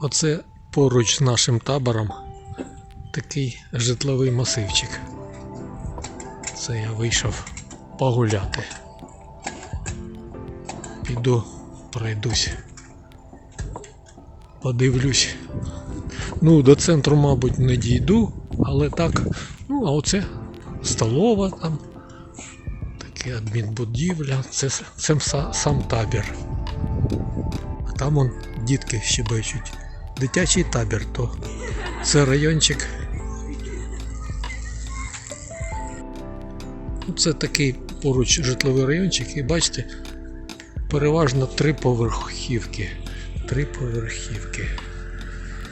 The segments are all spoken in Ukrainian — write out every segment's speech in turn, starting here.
Оце поруч з нашим табором такий житловий масивчик. Це я вийшов погуляти. Піду, пройдусь. Подивлюсь. Ну, до центру, мабуть, не дійду, але так. Ну, а оце столова там. Таке адмінбудівля. Це, це са- сам табір. А там он дітки щебечуть. Дитячий табір, то це райончик. Ну, Це такий поруч житловий райончик, і бачите, переважно три поверхівки. Три поверхівки.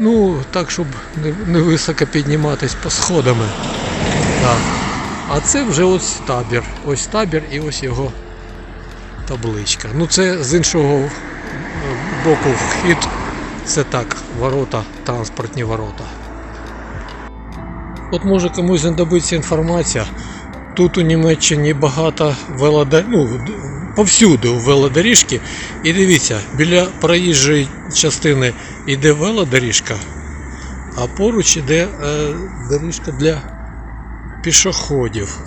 Ну, так, щоб не, високо підніматись по сходами. Так. А це вже ось табір. Ось табір і ось його табличка. Ну це з іншого боку вхід. Це так, ворота, транспортні ворота. От може комусь знадобиться інформація. Тут у Німеччині багато велода... ну, повсюди велодоріжки. І дивіться, біля проїжджої частини йде велодоріжка, а поруч іде е, доріжка для пішоходів.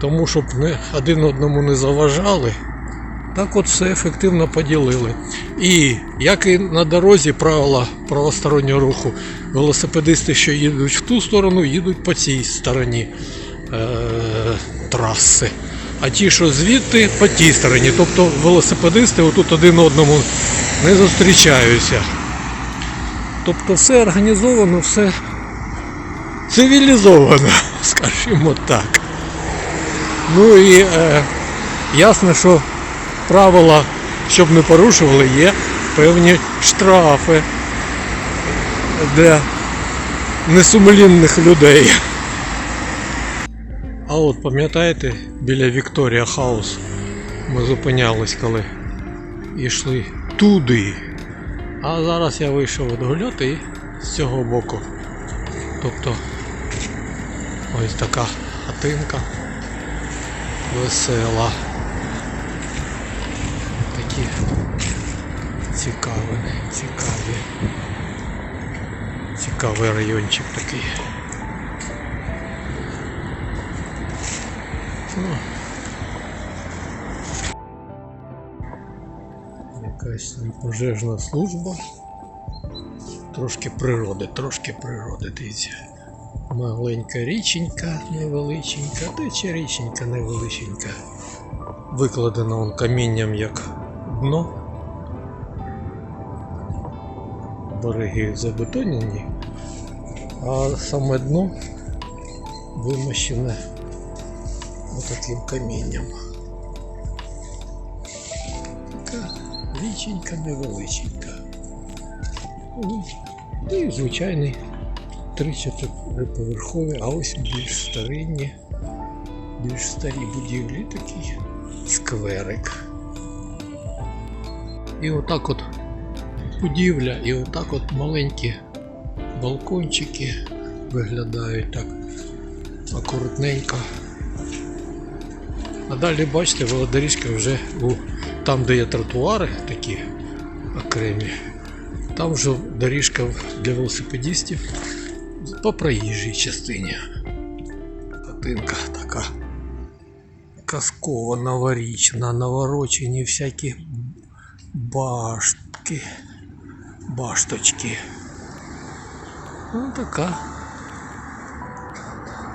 Тому щоб не, один одному не заважали, так от все ефективно поділили. І як і на дорозі правила правостороннього руху, велосипедисти, що їдуть в ту сторону, їдуть по цій стороні е- траси. А ті, що звідти, по тій стороні. Тобто велосипедисти отут один одному не зустрічаються. Тобто все організовано, все цивілізовано, скажімо так. Ну і е, ясно, що правила, щоб не порушували, є певні штрафи для несумлінних людей. А от пам'ятаєте, біля Вікторія Хаус ми зупинялись, коли йшли туди. А зараз я вийшов відгуляти і з цього боку. Тобто ось така хатинка весела. Такі цікаві, цікаві. Цікавий райончик такий. Ну. Якась пожежна служба. Трошки природи, трошки природи, дивіться. Маленька річенька невеличенька, тече річенька невеличенька. Викладена он камінням як дно. Береги забетонені, а саме дно вимощене отаким камінням. Така річенька невеличенька. Ну, І звичайний 3-4 поверхові, а ось більш старинні, більш старі будівлі такий скверик. І отак от будівля, і отак от маленькі балкончики виглядають так акуратненько. А далі бачите, велодоріжка вже у, там, де є тротуари такі окремі, там вже доріжка для велосипедистів по проїжджій частині. Хатинка така казкова, новорічна, наворочені всякі баштки, башточки. Ну така.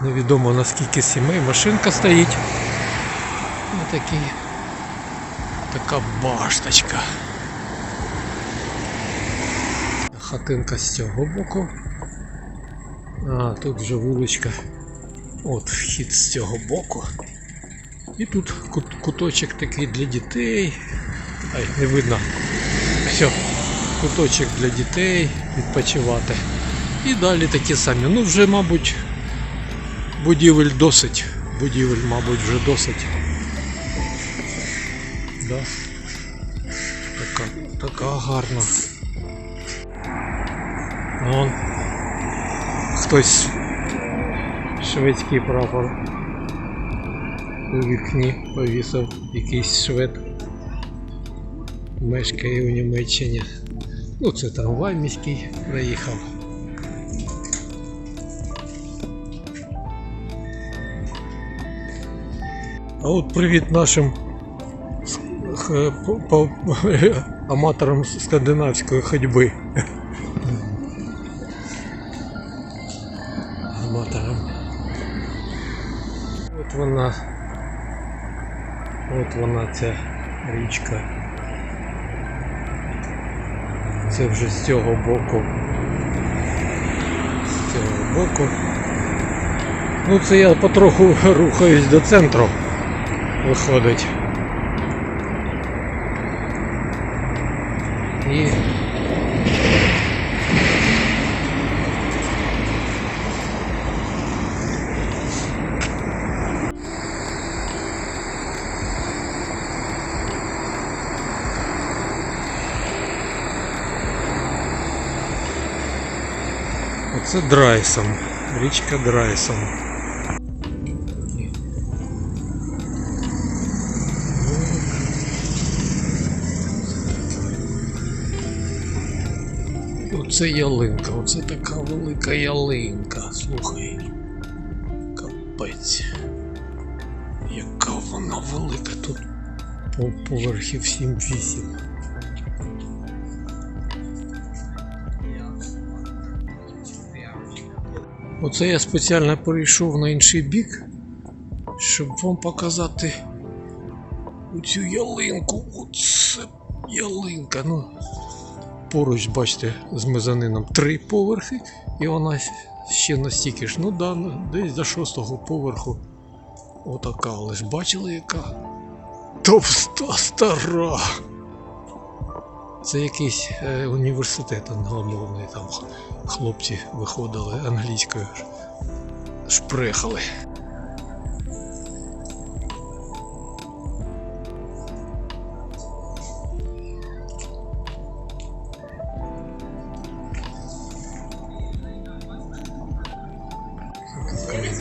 Невідомо наскільки сімей машинка стоїть. Ось такі. Така башточка. Хатинка з цього боку. А, тут вже вуличка. От вхід з цього боку. І тут кут- куточок такий для дітей. Ай, не видно. Все, куточок для дітей відпочивати. І далі такі самі. Ну вже, мабуть, будівель досить. Будівель, мабуть, вже досить. Да. Така, така гарна. Вон. Хтось шведський прапор у вікні повісив якийсь швед. Мешкає у Німеччині. Ну, це трамвай міський приїхав. А от привіт нашим аматорам скандинавської ходьби. Аматорам. От вона. От вона ця річка. Це вже з цього боку. З цього боку. Ну це я потроху рухаюсь до центру. Виходить. І Оце Драйсон. Річка Драйсон. Оце ялинка, оце така велика ялинка. Слухай. Капець. Яка вона велика тут по поверхів 7-8. Оце я спеціально перейшов на інший бік, щоб вам показати оцю ялинку. Оце ялинка. Ну, поруч, бачите, з мезонином три поверхи, і вона ще настільки ж. Ну да, ну, десь до шостого поверху. Отака, але ж бачили, яка товста стара. Це якийсь е, університет англомовний, там хлопці виходили англійською шпрехали.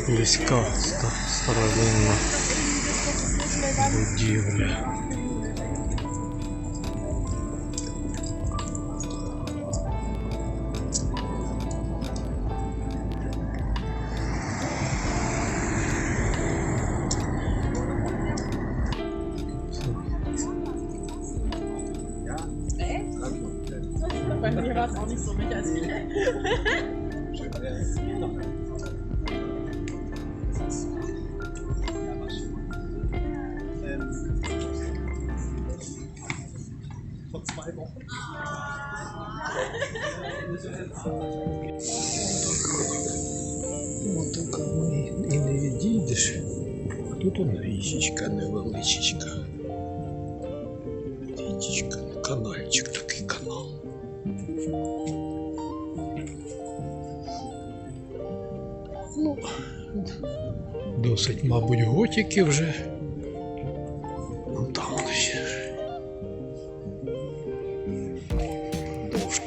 Близька старовинна будівля. Bei mir war es auch nicht so viele. vor zwei Wochen. Отака ну, і не відійдеш. Тут вона річечка невеличечка. Ну, досить, мабуть, готики вже. Там воно ще ж. Довж.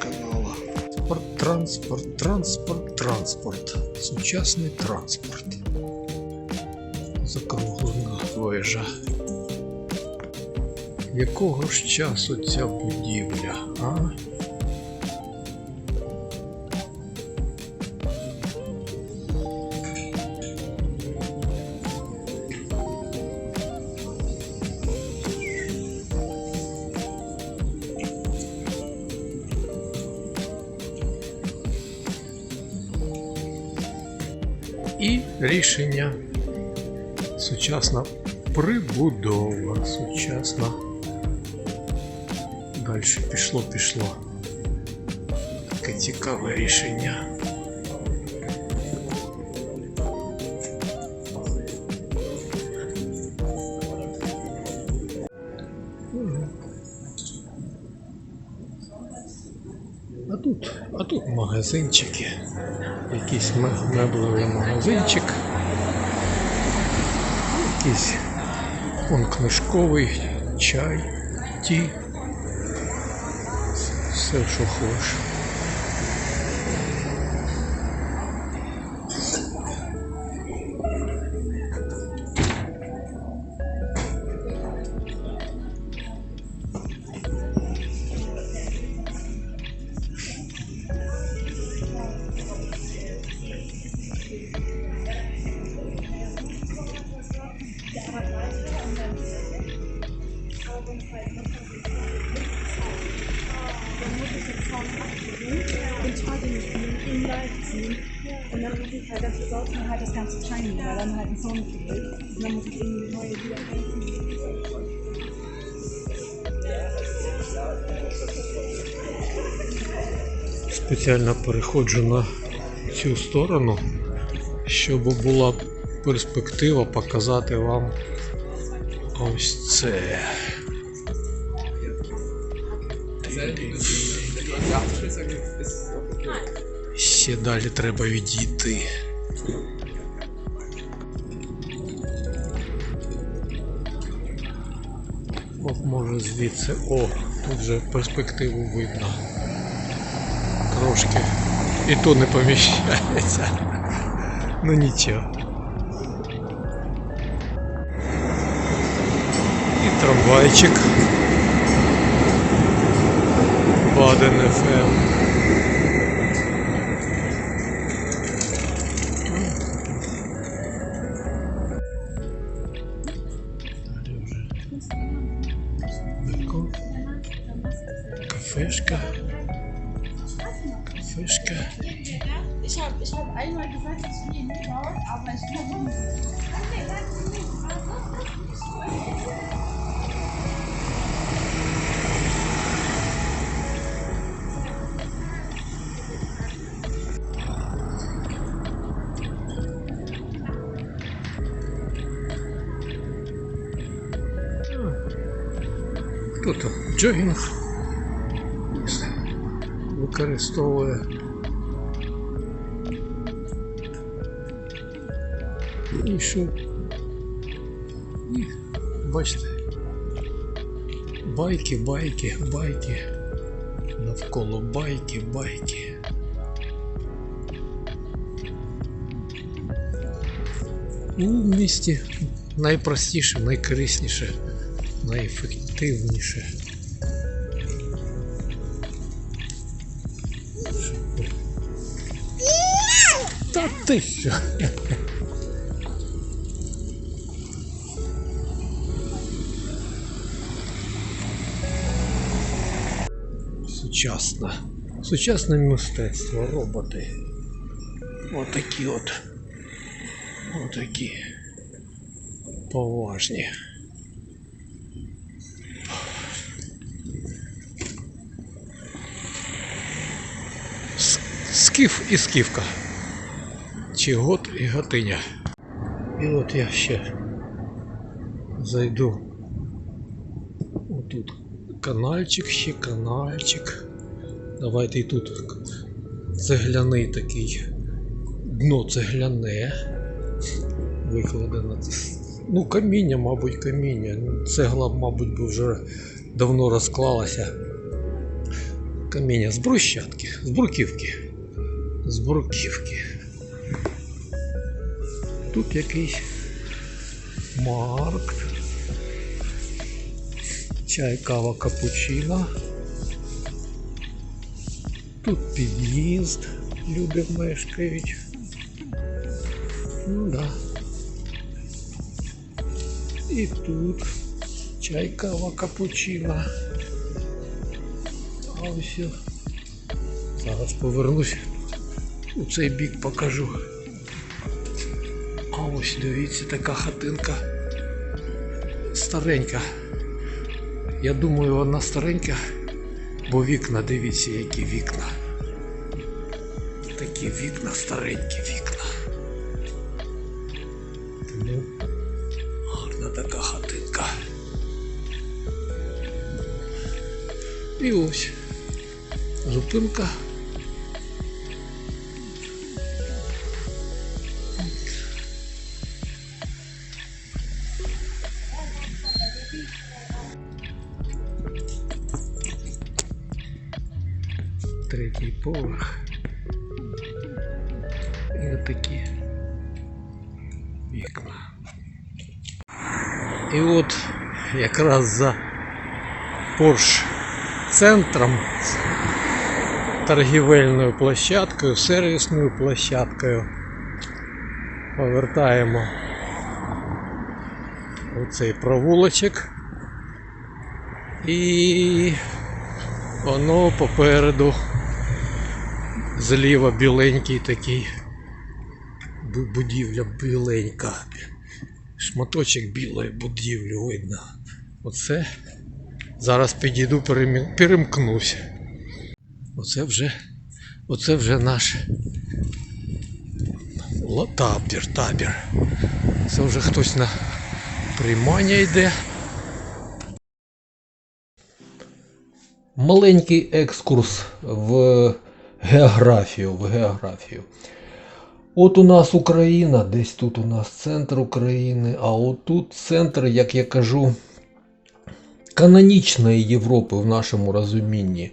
Транспорт, транспорт, транспорт, транспорт. Сучасний транспорт. Закруглена вежа. Якого ж часу ця будівля, а? Рішення сучасна прибудова. Сучасна. Далі пішло, пішло. Таке цікаве рішення. А тут, а тут магазинчики. Якийсь ме- меблевий магазинчик. Якийсь он книжковий, чай, ті. Все, що хочеш. Ziehen. Und dann muss ich halt dafür sorgen, halt das ganze Training, weil dann halt ein Song fehlt. Und dann muss ich irgendwie neue Lieder Спеціально переходжу на цю сторону, щоб була перспектива показати вам ось це. Ще далі треба відійти. От може звідси. О, тут вже перспективу видно. Трошки. І то не поміщається. Ну нічого. І трамвайчик. Баден ФМ. Хто там? Джогінг використовує. І що? І, бачите. Байки, байки, байки. Навколо байки, байки. Ну, в місті найпростіше, найкорисніше, найефективніше. Та ти що? Сучасне. Сучасне мистецтво, роботи. Отакі от. Отакі. Поважні. Скіф і скіфка. Чи гот і гатиня. І от я ще зайду. Отут канальчик, ще канальчик. Давайте і тут цегляний такий. Дно цегляне. Викладено. Ну, каміння, мабуть, каміння. Цегла, мабуть, би вже давно розклалася. Каміння з брусчатки, з бруківки. З бруківки. Тут якийсь марк. Чай, кава, капучино. Тут під'їзд. Люди мешкають. Ну да. І тут чай, кава, капучино. А ось. Зараз повернусь. У цей бік покажу. А ось дивіться, така хатинка старенька. Я думаю, вона старенька, бо вікна, дивіться, які вікна. Такі вікна, старенькі вікна. Тому гарна така хатинка. І ось зупинка. Поверх. І отакі вікна. І от якраз за Порш центром, торгівельною площадкою, сервісною площадкою повертаємо у цей провулочок і Воно попереду. Зліва біленький такий. Будівля біленька. Шматочок білої будівлі видно. Оце. Зараз підійду, перемкнусь. Оце вже. Оце вже наш табір, табір. Це вже хтось на приймання йде. Маленький екскурс в географію, в географію. От у нас Україна, десь тут у нас центр України, а от тут центр, як я кажу, канонічної Європи в нашому розумінні.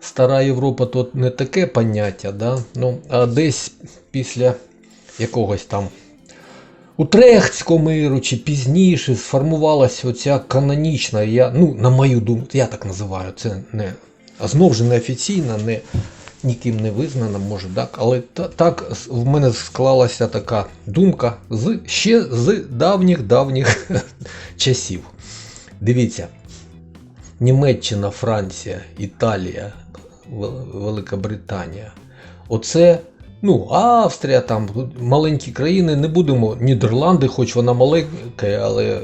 Стара Європа тут не таке поняття, да? ну, а десь після якогось там Утрехтського миру чи пізніше сформувалася оця канонічна, я, ну, на мою думку, я так називаю, це не, а знов же не офіційна, не, ніким не визнана, може так, але та, так в мене склалася така думка з, ще з давніх-давніх часів. Дивіться, Німеччина, Франція, Італія, Велика Британія. Оце, ну, Австрія, там маленькі країни, не будемо. Нідерланди, хоч вона маленька, але е,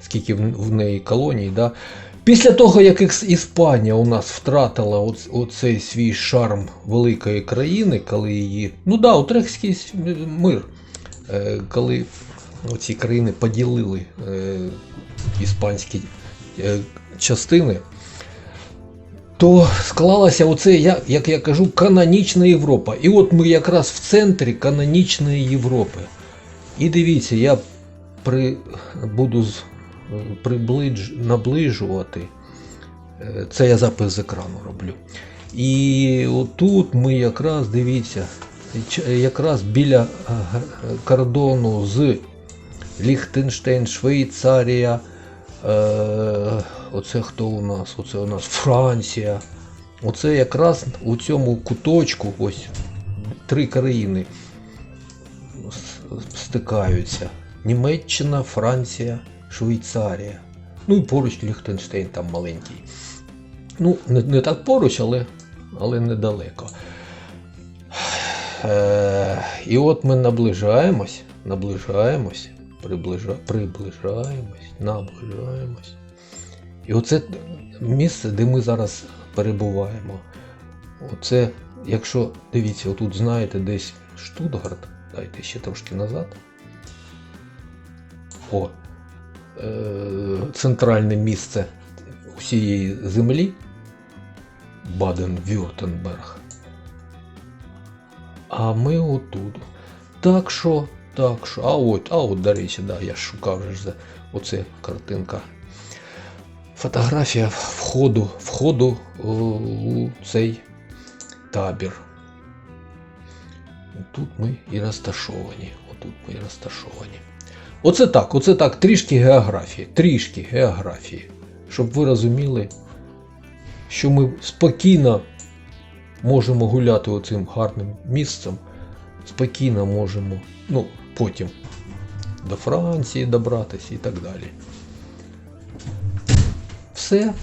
скільки в, в неї колоній, да. Після того, як Іспанія у нас втратила оц- оцей свій шарм великої країни, коли її. Ну да, Утрехтський с- мир, е, коли ці країни поділили е, іспанські е, частини, то склалася оце, як я кажу, канонічна Європа. І от ми якраз в центрі канонічної Європи. І дивіться, я при, буду приближ, наближувати. Е, Це я запис з екрану роблю. І отут ми якраз дивіться, якраз біля е, кордону з Ліхтенштейн, Швейцарія. Е, оце хто у нас? Оце у нас Франція. Оце якраз у цьому куточку ось три країни стикаються. Німеччина, Франція, Швейцарія. Ну і поруч Ліхтенштейн там маленький. Ну, не, не так поруч, але, але недалеко. Е, і от ми наближаємось, наближаємось, приближа, приближаємось, наближаємось. І оце місце, де ми зараз перебуваємо. Оце, якщо дивіться, отут знаєте, десь Штутгарт, дайте ще трошки назад. О, центральне місце усієї землі Баден-Вюртенберг. А ми отут. Так що, так що, а от, а от, до речі, да, я шукав же ж за оце картинка. Фотографія входу, входу у цей табір. Тут ми і розташовані. Отут ми і розташовані. Оце так, оце так, трішки географії, трішки географії. Щоб ви розуміли, що ми спокійно можемо гуляти оцим гарним місцем, спокійно можемо, ну, потім до Франції добратися і так далі. Все.